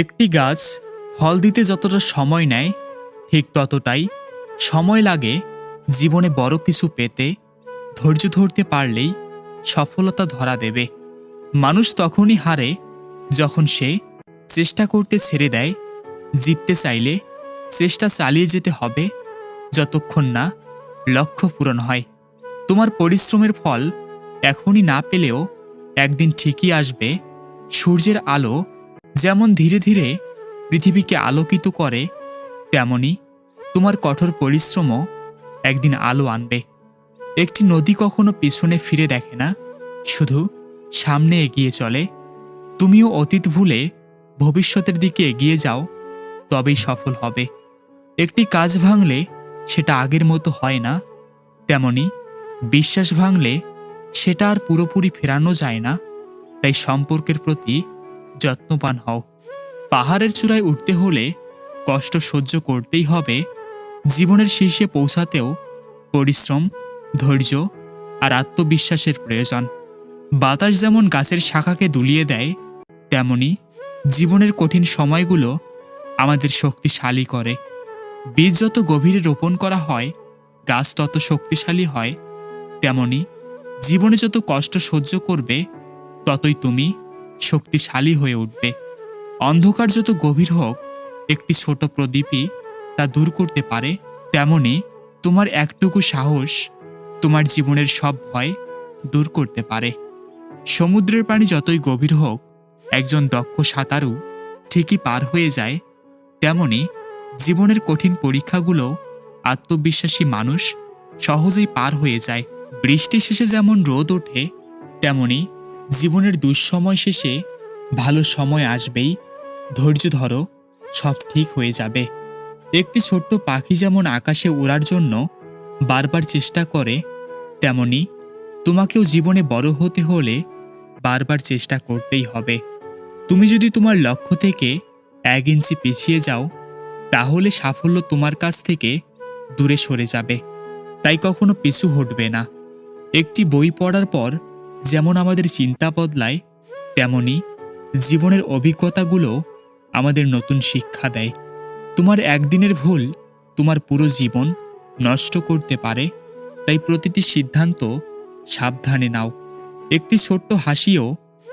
একটি গাছ ফল দিতে যতটা সময় নেয়, ঠিক ততটাই সময় লাগে জীবনে বড় কিছু পেতে, ধৈর্য ধরতে পারলেই সফলতা ধরা দেবে। মানুষ তখনই হারে যখন সে চেষ্টা করতে ছেড়ে দেয়, জিততে চাইলে চেষ্টা চালিয়ে যেতে হবে যতক্ষণ না লক্ষ্য পূরণ হয়। তোমার পরিশ্রমের ফল এখনই না পেলেও একদিন ঠিকই আসবে, সূর্যের আলো যেমন ধীরে ধীরে পৃথিবীকে আলোকিত করে, তেমনি তোমার কঠোর পরিশ্রমও একদিন আলো আনবে। একটি নদী কখনো পিছনে ফিরে দেখে না, শুধু সামনে এগিয়ে চলে। তুমিও অতীত ভুলে ভবিষ্যতের দিকে এগিয়ে যাও, তবেই সফল হবে। একটি কাজ ভাঙলে সেটা আগের মতো হয় না, তেমনি বিশ্বাস ভাঙলে সেটা আর পুরোপুরি ফেরানো যায় না। তাই সম্পর্কের প্রতি যত্নবান হও। পাহাড়ের চূড়ায় উঠতে হলে কষ্ট সহ্য করতেই হবে। জীবনের শীর্ষে পৌঁছাতেও পরিশ্রম, ধৈর্য আর আত্মবিশ্বাসের প্রয়োজন। বাতাস যেমন গাছের শাখাকে দুলিয়ে দেয়, তেমনি জীবনের কঠিন সময়গুলো আমাদের শক্তিশালী করে। বীজ যত গভীরে রোপণ করা হয়, গাছ তত শক্তিশালী হয়, তেমনি জীবনে যত কষ্ট সহ্য করবে, ততই তুমি শক্তিশালী হয়ে উঠবে। অন্ধকার যত গভীর হোক, একটি ছোট প্রদীপই তা দূর করতে পারে, তেমনি তোমার একটুকু সাহস তোমার জীবনের সব ভয় দূর করতে পারে। সমুদ্রের পানি যতই গভীর হোক, একজন দক্ষ সাঁতারু ঠিকই পার হয়ে যায়, তেমনি জীবনের কঠিন পরীক্ষাগুলো আত্মবিশ্বাসী মানুষ সহজেই পার হয়ে যায়। বৃষ্টি শেষে যেমন রোদ ওঠে, তেমনি জীবনের দুঃসময় শেষে ভালো সময় আসবেই। ধৈর্য ধরো, সব ঠিক হয়ে যাবে। একটি ছোট্ট পাখি যেমন আকাশে ওড়ার জন্য বারবার চেষ্টা করে, তেমনি তোমাকেও জীবনে বড় হতে হলে বারবার চেষ্টা করতেই হবে। তুমি যদি তোমার লক্ষ্য থেকে এক ইঞ্চি পিছিয়ে যাও, তাহলে সাফল্য তোমার কাছ থেকে দূরে সরে যাবে। তাই কখনো পিছু হটবে না। একটি বই পড়ার পর যেমন আমাদের চিন্তা বদলায়, তেমনি জীবনের অভিজ্ঞতাগুলো আমাদের নতুন শিক্ষা দেয়। তোমার একদিনের ভুল তোমার পুরো জীবন নষ্ট করতে পারে, তাই প্রতিটি সিদ্ধান্ত সাবধানে নাও। একটি ছোট্ট হাসিও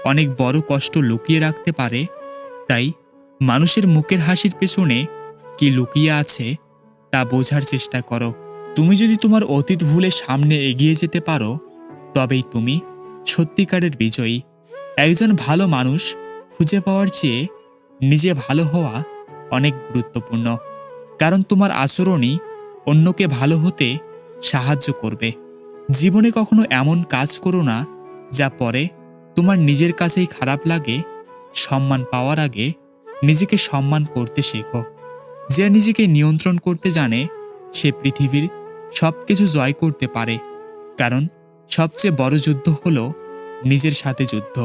অনেক বড় কষ্ট লুকিয়ে রাখতে পারে, তাই মানুষের মুখের হাসির পেছনে কি লুকিয়ে আছে তা বোঝার চেষ্টা করো। তুমি যদি তোমার অতীত ভুলে সামনে এগিয়ে যেতে পারো, তবেই তুমি সত্যিকারের বিজয়ী। একজন ভালো মানুষ খুঁজে পাওয়ার চেয়ে নিজে ভালো হওয়া অনেক গুরুত্বপূর্ণ। কারণ তোমার আচরণই অন্যকে ভালো হতে সাহায্য করবে। জীবনে কখনো এমন কাজ করো না যা পরে তোমার নিজের কাছেই খারাপ লাগে, সম্মান পাওয়ার আগে নিজেকে সম্মান করতে শেখো। যে নিজেকে নিয়ন্ত্রণ করতে জানে, সে পৃথিবীর সব কিছু জয় করতে পারে। কারণ সবচেয়ে বড় যুদ্ধ হল নিজের সাথে যুদ্ধ।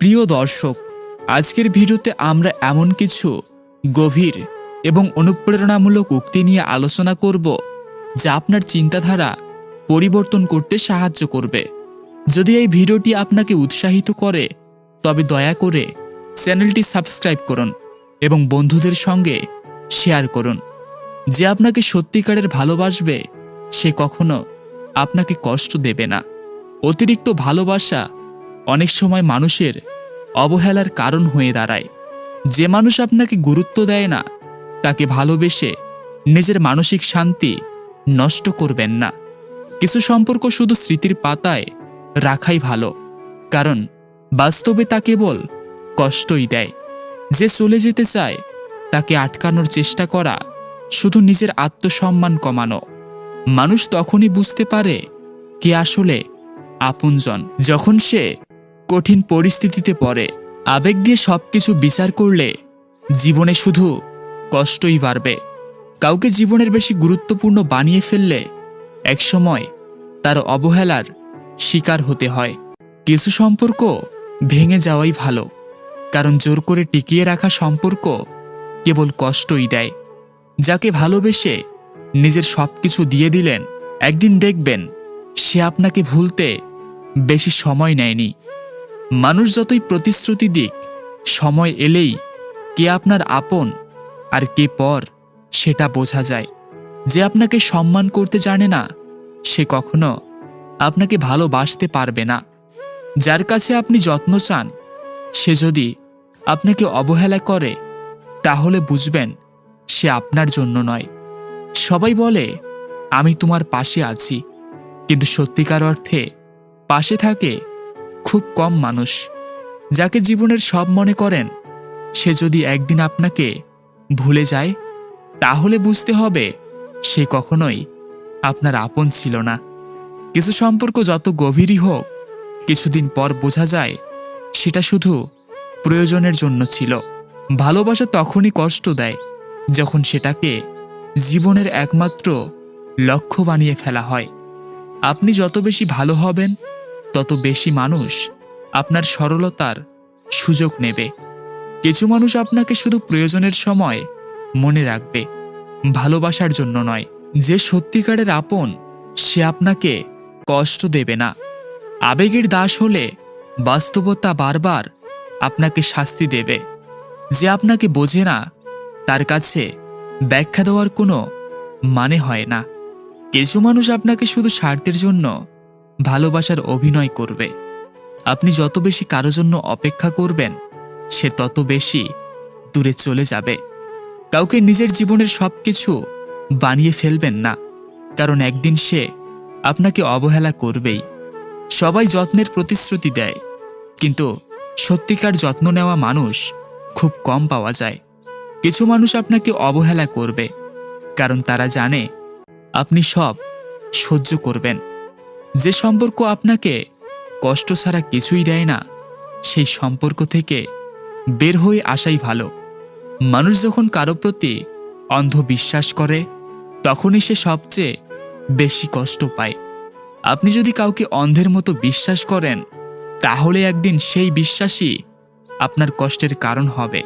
প্রিয় দর্শক, আজকের ভিডিওতে আমরা এমন কিছু গভীর এবং অনুপ্রেরণামূলক উক্তি নিয়ে আলোচনা করব যা আপনার চিন্তাধারা পরিবর্তন করতে সাহায্য করবে। যদি এই ভিডিওটি আপনাকে উৎসাহিত করে, তবে দয়া করে চ্যানেলটি সাবস্ক্রাইব করুন এবং বন্ধুদের সঙ্গে শেয়ার করুন। যে আপনাকে সত্যিকারের ভালোবাসবে, সে কখনো আপনাকে কষ্ট দেবে না। অতিরিক্ত ভালোবাসা অনেক সময় মানুষের অবহেলার কারণ হয়ে দাঁড়ায়। যে মানুষ আপনাকে গুরুত্ব দেয় না, তাকে ভালোবেসে নিজের মানসিক শান্তি নষ্ট করবেন না। কিছু সম্পর্ক শুধু স্মৃতির পাতায় রাখাই ভালো, কারণ বাস্তবে তা কেবল কষ্টই দেয়। যে চলে যেতে চায়, তাকে আটকানোর চেষ্টা করা শুধু নিজের আত্মসম্মান কমানো। মানুষ তখনই বুঝতে পারে কে আসলে আপনজন। যখন সে কঠিন পরিস্থিতিতে পড়ে, আবেগ দিয়ে সবকিছু বিচার করলে জীবনে শুধু কষ্টই বাড়বে। কাউকে জীবনের বেশি গুরুত্বপূর্ণ বানিয়ে ফেললে একসময় তার অবহেলার শিকার হতে হয়। কিছু সম্পর্ক ভেঙে যাওয়াই ভালো, কারণ জোর করে টিকিয়ে রাখা সম্পর্ক কেবল কষ্টই দেয়। যাকে ভালোবেসে নিজের সব কিছু দিয়ে দিলেন। একদিন দেখবেন, সে আপনাকে ভুলতে বেশি সময় নেয়নি। মানুষ যতই প্রতিশ্রুতি দিক, সময় এলেই কে আপনার আপন আর কে পর সেটা বোঝা যায়। যে আপনাকে সম্মান করতে জানে না, সে কখনো আপনাকে ভালোবাসতে পারবে না। যার কাছে আপনি যত্ন চান, সে যদি আপনাকে অবহেলা করে, তাহলে বুঝবেন সে আপনার জন্য নয়। সবাই বলে, আমি তোমার পাশে আছি। কিন্তু সত্যিকার অর্থে পাশে থাকে খুব কম মানুষ, যাকে জীবনের সব মনে করেন, সে যদি একদিন আপনাকে ভুলে যায়, তাহলে বুঝতে হবে সে কখনোই আপনার আপন ছিল না। কিছু সম্পর্ক যত গভীরই হোক, কিছুদিন পর বোঝা যায় সেটা শুধু প্রয়োজনের জন্য ছিল। ভালোবাসা তখনই কষ্ট দেয়, যখন সেটাকে জীবনের একমাত্র লক্ষ্য বানিয়ে ফেলা হয়। আপনি যত বেশি ভালো হবেন, তত বেশি মানুষ আপনার সরলতার সুযোগ নেবে। কিছু মানুষ আপনাকে শুধু প্রয়োজনের সময় মনে রাখবে, ভালোবাসার জন্য নয়। যে সত্যিকারের আপন, সে আপনাকে কষ্ট দেবে না। আবেগের দাস হলে বাস্তবতা বারবার আপনাকে শাস্তি দেবে। যে আপনাকে বোঝে না, তার কাছে ব্যাখ্যা দেওয়ার কোনো মানে হয় না। কিছু মানুষ আপনাকে শুধু স্বার্থের জন্য ভালোবাসার অভিনয় করবে। আপনি যত বেশি কারও জন্য অপেক্ষা করবেন, সে তত বেশি দূরে চলে যাবে। কাউকে নিজের জীবনের সব কিছু বানিয়ে ফেলবেন না, কারণ একদিন সে আপনাকে অবহেলা করবেই। সবাই যত্নের প্রতিশ্রুতি দেয়, কিন্তু সত্যিকার যত্ন নেওয়া মানুষ খুব কম পাওয়া যায়। কিছু মানুষ আপনাকে অবহেলা করবে, কারণ তারা জানে আপনি সব সহ্য করবেন। যে সম্পর্ক আপনাকে কষ্ট ছাড়া কিছুই দেয় না, সেই সম্পর্ক থেকে বের হয়ে আসাই ভালো। মানুষ যখন কারও প্রতি অন্ধ বিশ্বাস করে, তখনই সে সবচেয়ে বেশি কষ্ট পায়। আপনি যদি কাউকে অন্ধের মতো বিশ্বাস করেন, তাহলে একদিন সেই বিশ্বাসই আপনার কষ্টের কারণ হবে।